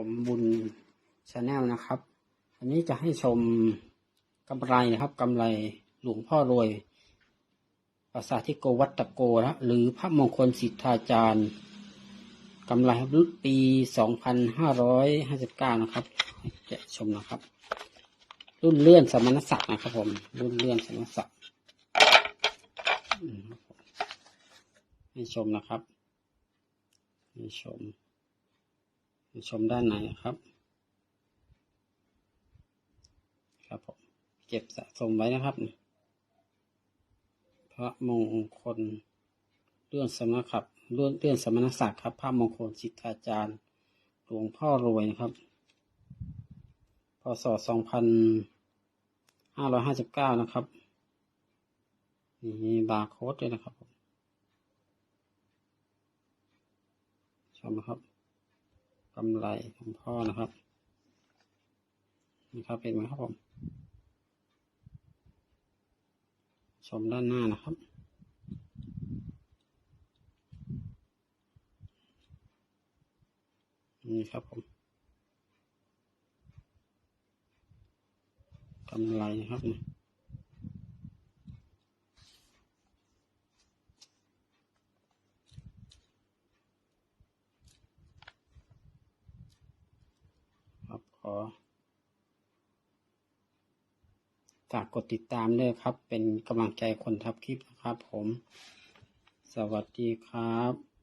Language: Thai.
ผมบุญชาแนลนะครับ อันนี้จะให้ชมกำไรนะครับกำไรหลวงพ่อรวยภาษาที่โกวัตตโกนะหรือพระมงคลสิทธาจารย์กำไรรุ่นปี 2559 นะครับให้แกะชมนะครับ รุ่นเลื่อนสมณศักดิ์นะครับผม รุ่นเลื่อนสมณศักดิ์ให้ชมนะครับให้ชม ชมด้านในนะครับ ครับผมเก็บสะสมไว้นะครับ พระมงคลเลื่อนสมณศักดิ์เลื่อนเลื่อนสมณศักดิ์ครับ พระมงคลสิทธาจารย์หลวงพ่อรวยนะครับพศสองพันห้าร้อยห้าสิบเก้านะครับมีบาร์โค้ดด้วยนะครับผมชมนะครับ กำไรของพ่อนะครับนี่ครับเป็นไหมครับผมชมด้านหน้านะครับ นี่ครับผมกำไรนะครับนี่ค อฝากกดติดตามด้วยครับ เป็นกำลังใจคนทับคลิปนะครับผม สวัสดีครับ